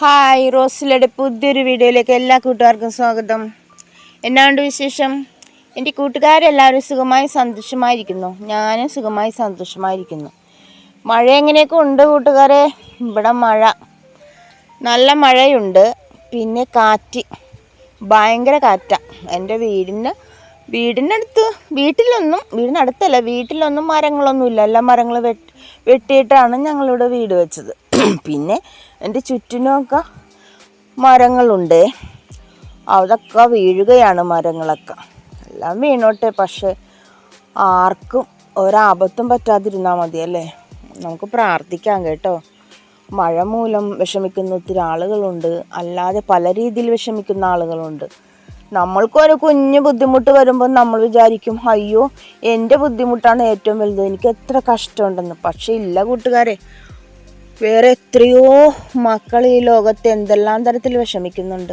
Hi റോസിലയുടെ പുതിയൊരു വീഡിയോയിലേക്ക് എല്ലാ കൂട്ടുകാർക്കും സ്വാഗതം. എന്നാണ്ട് വിശേഷം? എന്റെ കൂട്ടുകാരെല്ലാവരും സുഖമായി സന്തോഷമായിരിക്കുന്നു. ഞാനും സുഖമായി സന്തോഷമായിരിക്കുന്നു. മഴ എങ്ങനെയൊക്കെ ഉണ്ട് കൂട്ടുകാരെ? ഇവിടെ മഴ. നല്ല മഴയുണ്ട്. പിന്നെ കാറ്റ്. ഭയങ്കര കാറ്റാണ് എന്റെ വീടിന് വീടിനടുത്ത് വീട്ടിലൊന്നും വീടിനടുത്തല്ല വീട്ടിലൊന്നും മരങ്ങളൊന്നുമില്ല. എല്ലാ മരങ്ങൾ വെട്ടി വെട്ടിയിട്ടാണ് ഞങ്ങളിവിടെ വീട് വെച്ചത്. പിന്നെ എന്റെ ചുറ്റിനൊക്കെ മരങ്ങളുണ്ട്. അതൊക്കെ വീഴുകയാണ് മരങ്ങളൊക്കെ. എല്ലാം വീണോട്ടെ പക്ഷെ ആർക്കും ഒരാപത്തും പറ്റാതിരുന്നാൽ മതി അല്ലേ നമുക്ക് പ്രാർത്ഥിക്കാം കേട്ടോ. മഴ മൂലം വിഷമിക്കുന്ന ഒത്തിരി ആളുകളുണ്ട്. അല്ലാതെ പല രീതിയിൽ വിഷമിക്കുന്ന ആളുകളുണ്ട്. നമ്മൾക്കും ഒരു കുഞ്ഞു ബുദ്ധിമുട്ട് വരുമ്പോൾ നമ്മൾ വിചാരിക്കും അയ്യോ എന്റെ ബുദ്ധിമുട്ടാണ് ഏറ്റവും വലുത്. എനിക്ക് എത്ര കഷ്ടമുണ്ടെന്ന്. പക്ഷേ ഇല്ല കൂട്ടുകാരെ വേറെ എത്രയോ മക്കൾ ഈ ലോകത്ത് എന്തെല്ലാം തരത്തിൽ വിഷമിക്കുന്നുണ്ട്.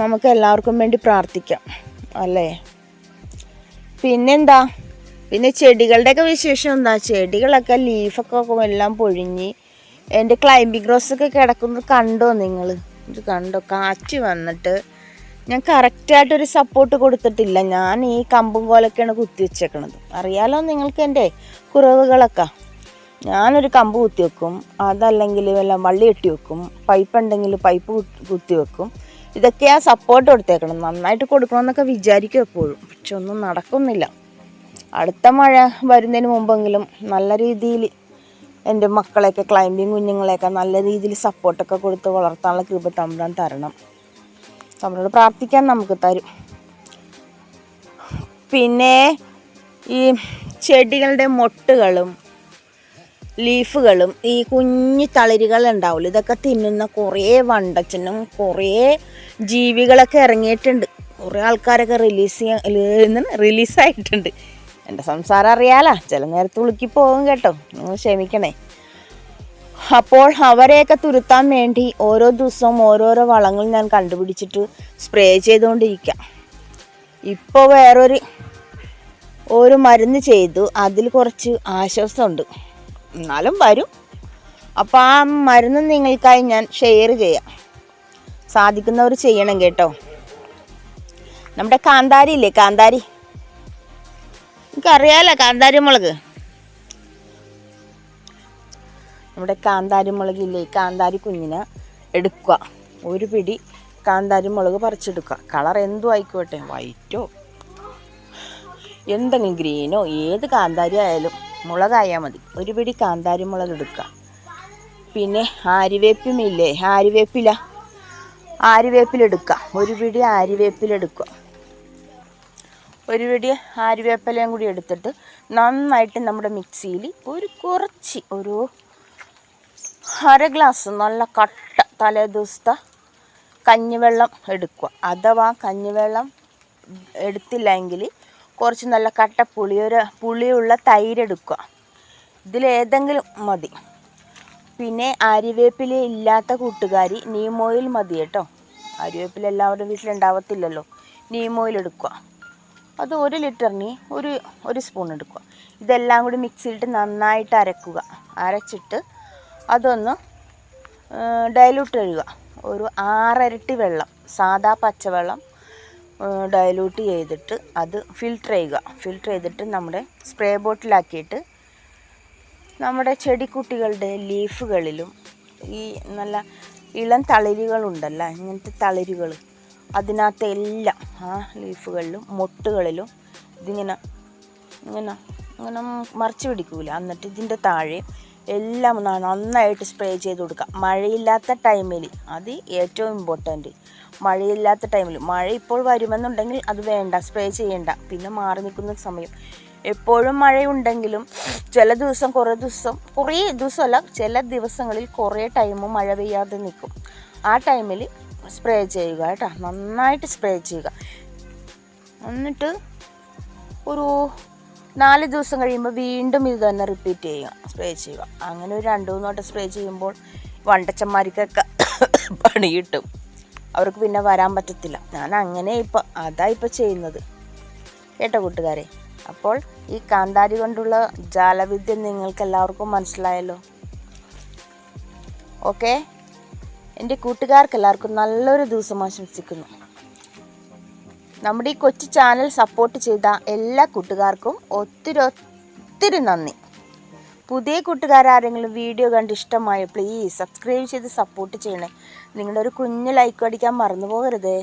നമുക്ക് എല്ലാവർക്കും വേണ്ടി പ്രാർത്ഥിക്കാം അല്ലേ? പിന്നെന്താ? പിന്നെ ചെടികളുടെയൊക്കെ വിശേഷം എന്താ? ചെടികളൊക്കെ ലീഫൊക്കെ എല്ലാം പൊഴിഞ്ഞ് എന്റെ ക്ലൈമ്പിംഗ് റോസൊക്കെ കിടക്കുന്നത് കണ്ടോ നിങ്ങൾ? ഇത് കണ്ടോ? കാച്ചി വന്നിട്ട് ഞാൻ കറക്റ്റായിട്ടൊരു സപ്പോർട്ട് കൊടുത്തിട്ടില്ല. ഞാൻ ഈ കമ്പും കോലൊക്കെയാണ് കുത്തി വെച്ചേക്കണത് അറിയാലോ നിങ്ങൾക്ക് എന്റെ കുറവുകളൊക്കെ? ഞാനൊരു കമ്പ് കുത്തി വെക്കും. അതല്ലെങ്കിൽ വല്ല വള്ളി കെട്ടി വെക്കും. പൈപ്പ് ഉണ്ടെങ്കിൽ പൈപ്പ് കുത്തി വെക്കും. ഇതൊക്കെയാ സപ്പോർട്ട് കൊടുത്തേക്കണം നന്നായിട്ട് കൊടുക്കണമെന്നൊക്കെ വിചാരിക്കും എപ്പോഴും. പക്ഷെ ഒന്നും നടക്കുന്നില്ല. അടുത്ത മഴ വരുന്നതിന് മുമ്പെങ്കിലും നല്ല രീതിയിൽ എന്റെ മക്കളെയൊക്കെ ക്ലൈമ്പിങ് കുഞ്ഞുങ്ങളെയൊക്കെ നല്ല രീതിയിൽ സപ്പോർട്ടൊക്കെ കൊടുത്ത് വളർത്താനുള്ള കൃപ തമ്പുരാൻ തരണം. തമ്പുരാനോട് പ്രാർത്ഥിക്കാൻ നമുക്ക് തരും. പിന്നെ ഈ ചെടികളുടെ മൊട്ടുകളും ലീഫുകളും ഈ കുഞ്ഞു തളിരുകൾ ഉണ്ടാവില്ല ഇതൊക്കെ തിന്നുന്ന കുറേ വണ്ടച്ചനും കുറേ ജീവികളൊക്കെ ഇറങ്ങിയിട്ടുണ്ട്. കുറേ ആൾക്കാരൊക്കെ റിലീസ് ചെയ്യാൻ റിലീസായിട്ടുണ്ട് എന്റെ സംസാരം അറിയാലോ? ചില നേരത്ത് ഉളുക്കി പോകും കേട്ടോ. നിങ്ങൾ ക്ഷമിക്കണേ. അപ്പോൾ അവരെയൊക്കെ തുരുത്താൻ വേണ്ടി ഓരോ ദിവസവും ഓരോരോ വളങ്ങൾ ഞാൻ കണ്ടുപിടിച്ചിട്ട് സ്പ്രേ ചെയ്തുകൊണ്ടിരിക്കാം. ഇപ്പോൾ വേറൊരു ഒരു മരുന്ന് ചെയ്തു. അതിൽ കുറച്ച് ആശ്വാസമുണ്ട്. എന്നാലും വരും. അപ്പോൾ ആ മരുന്ന് നിങ്ങൾക്കായി ഞാൻ ഷെയർ ചെയ്യാം. സാധിക്കുന്നവർ ചെയ്യണം കേട്ടോ. നമ്മുടെ കാന്താരി ഇല്ലേ? കാന്താരി. എനിക്കറിയാലോ കാന്താരി മുളക് നമ്മുടെ കാന്താരി മുളക് ഇല്ലേ? കാന്താരി കുഞ്ഞിനെ എടുക്കുക. ഒരു പിടി കാന്താരി മുളക് പറിച്ചെടുക്കുക. കളർ എന്തോ ആയിക്കോട്ടെ. വൈറ്റോ എന്തെങ്കിലും ഗ്രീനോ ഏത് കാന്താരി ആയാലും മുളകായാൽ മതി. ഒരു പിടി കാന്താരി മുളക് എടുക്കുക. പിന്നെ ആര്യവേപ്പിമില്ലേ ആരിവേപ്പില. ആര്യവേപ്പിലെടുക്കുക ഒരു പിടി ആര്യവേപ്പിലെടുക്കുക ഒരു പിടി ആരിവേപ്പിലയും കൂടി എടുത്തിട്ട് നന്നായിട്ട് നമ്മുടെ മിക്സിയിൽ ഒരു കുറച്ച് ഒരു അര ഗ്ലാസ് നല്ല കട്ട തലേ കഞ്ഞിവെള്ളം എടുക്കുക. അഥവാ കഞ്ഞിവെള്ളം എടുത്തില്ലെങ്കിൽ കുറച്ച് നല്ല കട്ട പുളി ഒരു പുളിയുള്ള തൈരെടുക്കുക. ഇതിലേതെങ്കിലും മതി. പിന്നെ ആര്യവേപ്പില ഇല്ലാത്ത കൂട്ടുകാരി നീം ഓയിൽ മതി കേട്ടോ. ആര്യവേപ്പില എല്ലാവരുടെ വീട്ടിലുണ്ടാവത്തില്ലല്ലോ നീം ഓയിൽ എടുക്കുക. അത് ഒരു ലിറ്ററിന് ഒരു ഒരു സ്പൂൺ എടുക്കുക. ഇതെല്ലാം കൂടി മിക്സിയിലിട്ട് നന്നായിട്ട് അരക്കുക. അരച്ചിട്ട് അതൊന്ന് ഡയലൂട്ട് ചെയ്യുക. ഒരു ആറരട്ടി വെള്ളം സാദാ പച്ചവെള്ളം ഡയലൂട്ട് ചെയ്തിട്ട് അത് ഫിൽറ്റർ ചെയ്യുക. ഫിൽറ്റർ ചെയ്തിട്ട് നമ്മുടെ സ്പ്രേ ബോട്ടിലാക്കിയിട്ട് നമ്മുടെ ചെടിക്കുട്ടികളുടെ ലീഫുകളിലും ഈ നല്ല ഇളം തളിരുകളുണ്ടല്ലോ ഇങ്ങനത്തെ തളിരുകൾ അതിനകത്ത് എല്ലാം ആ ലീഫുകളിലും മൊട്ടുകളിലും ഇതിങ്ങനെ ഇങ്ങനെ ഇങ്ങനെ മറിച്ച് പിടിക്കൂല. എന്നിട്ട് ഇതിന്റെ താഴെ എല്ലാം നന്നായിട്ട് സ്പ്രേ ചെയ്ത് കൊടുക്കുക. മഴയില്ലാത്ത ടൈമിൽ അത് ഏറ്റവും ഇമ്പോർട്ടന്റ് മഴയില്ലാത്ത ടൈമിൽ മഴ ഇപ്പോൾ വരുമെന്നുണ്ടെങ്കിൽ അത് വേണ്ട സ്പ്രേ ചെയ്യേണ്ട. പിന്നെ മാറി നിൽക്കുന്ന സമയം. എപ്പോഴും മഴയുണ്ടെങ്കിലും ചില ദിവസം കുറേ ദിവസം കുറേ ദിവസമല്ല ചില ദിവസങ്ങളിൽ കുറേ ടൈം മഴ പെയ്യാതെ നിൽക്കും. ആ ടൈമിൽ സ്പ്രേ ചെയ്യുക കേട്ടോ. നന്നായിട്ട് സ്പ്രേ ചെയ്യുക. എന്നിട്ട് ഒരു നാല് ദിവസം കഴിയുമ്പോൾ വീണ്ടും ഇത് തന്നെ റിപ്പീറ്റ് ചെയ്യുക. സ്പ്രേ ചെയ്യുക. അങ്ങനെ ഒരു രണ്ട് മൂന്ന് വട്ടം സ്പ്രേ ചെയ്യുമ്പോൾ വണ്ടച്ചന്മാർക്കൊക്കെ പണി കിട്ടും അവർക്ക് പിന്നെ വരാൻ പറ്റത്തില്ല. ഞാൻ അങ്ങനെ ഇപ്പം അതാ ഇപ്പം ചെയ്യുന്നത്. കേട്ടോ കൂട്ടുകാരെ? അപ്പോൾ ഈ കാന്താരി കൊണ്ടുള്ള ജാലവിദ്യ നിങ്ങൾക്ക് എല്ലാവർക്കും മനസ്സിലായല്ലോ? ഓക്കെ എന്റെ കൂട്ടുകാർക്ക് എല്ലാവർക്കും നല്ലൊരു ദിവസം ആശംസിക്കുന്നു. നമ്മുടെ ഈ കൊച്ചു ചാനൽ സപ്പോർട്ട് ചെയ്ത എല്ലാ കൂട്ടുകാർക്കും ഒത്തിരി ഒത്തിരി നന്ദി. പുതിയ കൂട്ടുകാരാരെങ്കിലും വീഡിയോ കണ്ട് ഇഷ്ടമായോ പ്ലീസ് സബ്സ്ക്രൈബ് ചെയ്ത് സപ്പോർട്ട് ചെയ്യണേ. നിങ്ങളുടെ ഒരു കുഞ്ഞു ലൈക്ക് അടിക്കാൻ മറന്നു പോകരുതേ.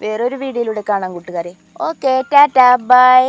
വേറൊരു വീഡിയോയിലൂടെ കാണാം കൂട്ടുകാരെ. Okay tata bye